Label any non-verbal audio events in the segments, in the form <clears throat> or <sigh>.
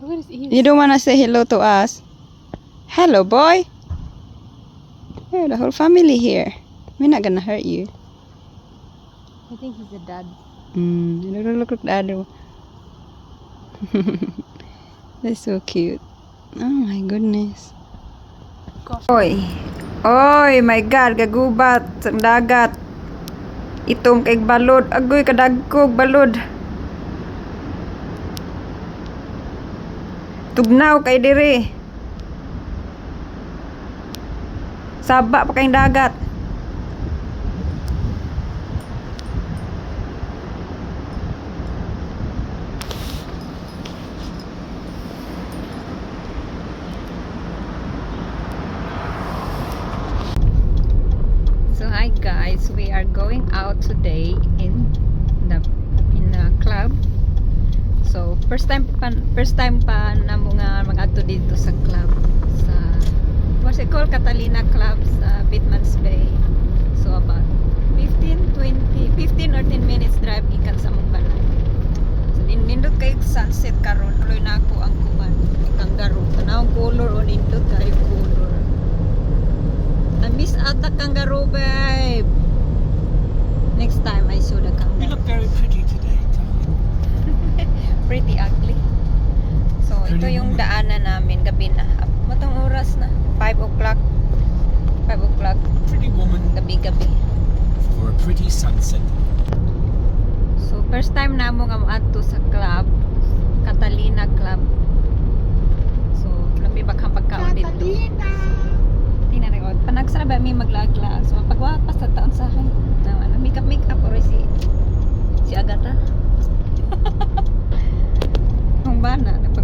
What is he? You don't wanna say hello to us? Hello, boy. Hey, the whole family here. We're not gonna hurt you. I think he's the dad. Mm, you don't look like the other one. That's so cute. Oh my goodness. Oy. Oy, my God, gagubat sa dagat. Itom kay balod. Agoy, kadagkog balod. Tugnaw kay dire. Saba pa kayong dagat. So hi guys, we are going out today in the in a club. So first time pa first time pa na mga mag-ato dito sa club sa what's it called Catalina Club sa Bitmans Bay. So about 15 20 15 or 10 minutes drive gikan sa mong balay. So nin- nindot kay sunset karon uloy na ako ang kuan kangaroo. Tanawang color o nindot kayo color. I miss the kangaroo, babe. Next time I saw the You kangaroo. look very pretty. Pretty ugly. So, ito yung daanan namin gabi na. Matang oras na. 5 o'clock. 5 o'clock. Pretty woman Gabi-gabi. for a pretty sunset. So, first time na mo nga moadto sa club. Catalina Club. So, labi ba kang pagkaon dito? Tingnan rin ko. Panagsara ba mi maglaglag? So, pagwapas sa taon sa akin. Na, ano, makeup makeup or si si Agata. Kung ba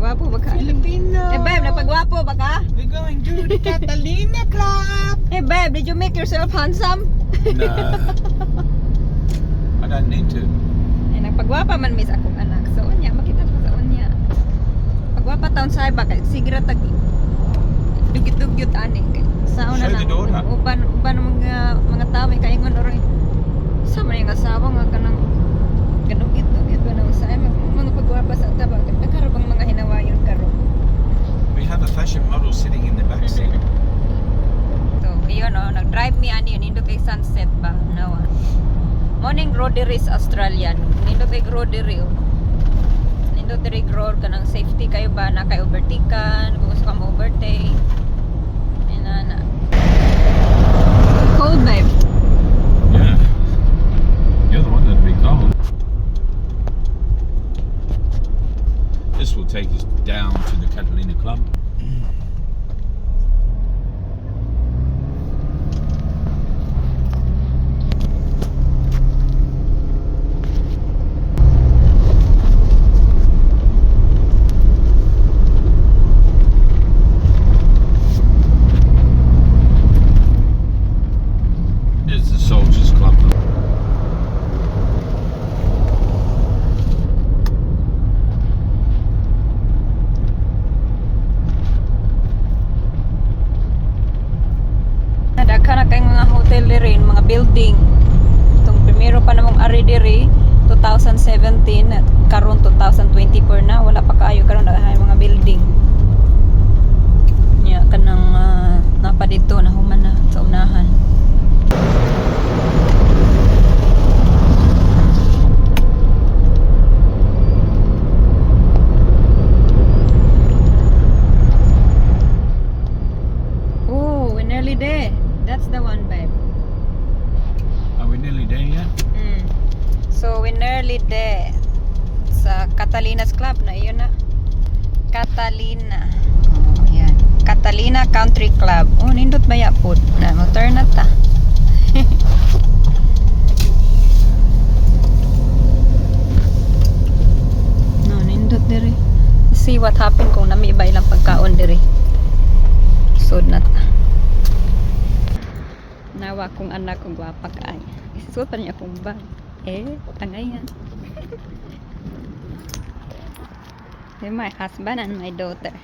na, napagwapo ba ka? Filipino. Eh babe, napagwapo ba ka? We're going to the Catalina Club. Eh babe, did you make yourself handsome? No. <laughs> I don't need to. Eh, nagpagwapa man miss akong anak. So, unya, makita ko sa unya. Pagwapa taon sa iba, kay sige ra tag dugit-dugyot ani. Kay Sa una Show the daughter. uban uban mga mga tao may kaingon oroy. Sa man yung asawa nga kanang Australian, nindot kay Rodery o. Nindot diri road ka ng safety kayo ba, na kay overtaken, kung gusto ka ma-overtake. Yan na na. Cold babe. Yeah. You're the one that'd be cold. This will take us down to the Catalina Club. <clears throat> building. Itong primero pa namong ari diri, 2017, at karon 2024 na, wala pa kaayo karon na mga building. Nya kanang ah, napa dito na human na sa unahan. Oh, we're nearly there. That's the one, babe. Are we nearly there yet? Mm. So, we're nearly there. Sa Catalina's Club na, yun na. Catalina. Oh. Catalina Country Club. Oh, nindot ba ya po? Na, motor na ta. <laughs> no, nindot diri. See what happened kung nami iba ilang pagkaon diri. Sud na ta. Nawa kong anak kong gwapa ka ay. Isuot pa niya akong bag. Eh, tangay yan. They're my husband and my daughter.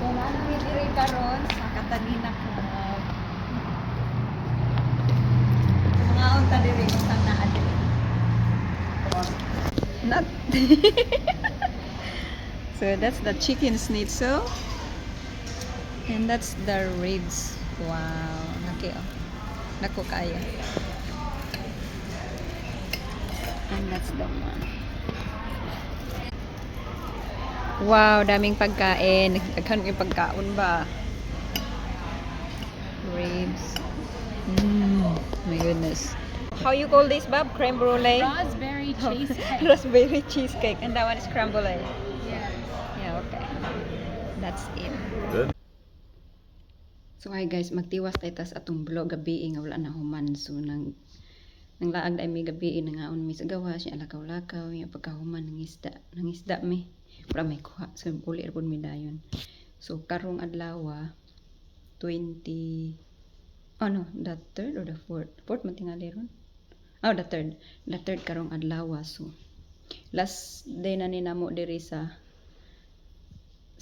so, namin diri karon sa Catalina Club. Mga unta diri kung saan naa diri. Not. <laughs> so that's the chicken schnitzel. And that's the ribs. Wow. Naki, oh. Naku kaya. And that's the one. Wow, daming pagkain. Nagkaghan yung pagkaon ba? Ribs. Mm, my goodness. How you call this, Bob? Creme brulee? Raspberry cheesecake. <laughs> Raspberry cheesecake. And that one is creme brulee. yeah. Yeah, okay. That's it. So hi guys, magtiwas tayo tas atong vlog gabi nga wala na human. So nang nang laag dai mi gabi nga on mi sa gawa siya lakaw-lakaw yung pagkahuman ng isda. Ng isda mi. Wala may kuha. So uli pud mi dayon. So karong adlaw 20 Oh no, the third or the fourth? Fourth man tingali ron. Oh, the third. The third karong adlaw. So last day na ni namo diri sa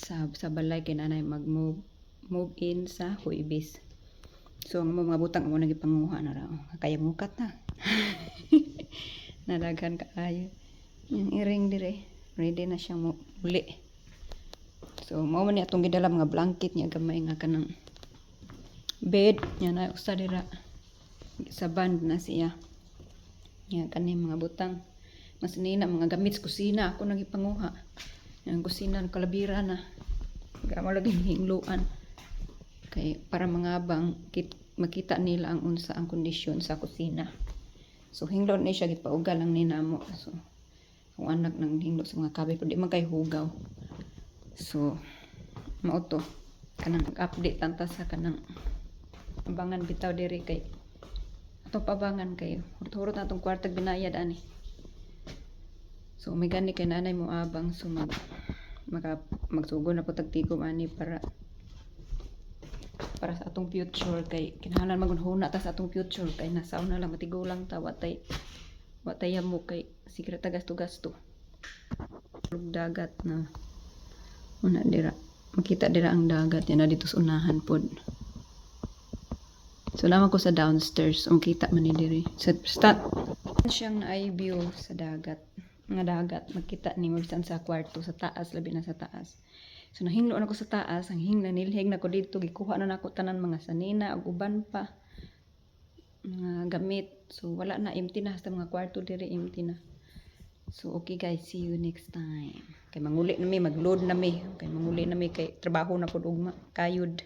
sa sa balay kay nanay mag-move move in sa Huibis. So ang mga butang mo nagipanguha na raw. Kaya mukat na. <laughs> Nadagan kaayo. Yung iring dire. Ready na siyang mu- muli. So mao man ni atong gidala mga blanket niya gamay nga kanang bed niya na usa dira sa band na siya. Nga kani mga butang. Mas nina mga gamit sa kusina ako nagipanguha. Yang kusina kalabira na. Gamo lagi hingluan kay para mangabang kit, makita nila ang unsa ang kondisyon sa kusina. So hinglon ni siya gipaugal lang ni namo. So ang anak nang hinglo sa mga kabe pero man kay hugaw. So mao to kanang update tanta sa kanang abangan bitaw diri kay ato pabangan kay hurot-hurot na tong kwartag binayad ani. So may gani kay nanay mo abang so mag maka magsugo na po tagtigom ani para para sa atong future kay kinahanglan magunhuna ta sa atong future kay nasaw na lang matigulang ta watay watay mo kay sigre ta gasto gasto. Ug dagat na una dira makita dira ang dagat yan na dito sa unahan pod. So lamang ko sa downstairs ang kita man ni diri. Sa start siyang na view sa dagat. Nga dagat makita ni mo sa kwarto sa taas labi na sa taas So nahinglo na ko sa taas, ang hingla nilhig na ko dito, gikuha na nako tanan mga sanina ug uban pa mga gamit. So wala na empty na sa mga kwarto diri empty na. So okay guys, see you next time. Kay manguli na mi, mag-load na mi. Kay manguli na mi kay trabaho na pud ugma, kayod.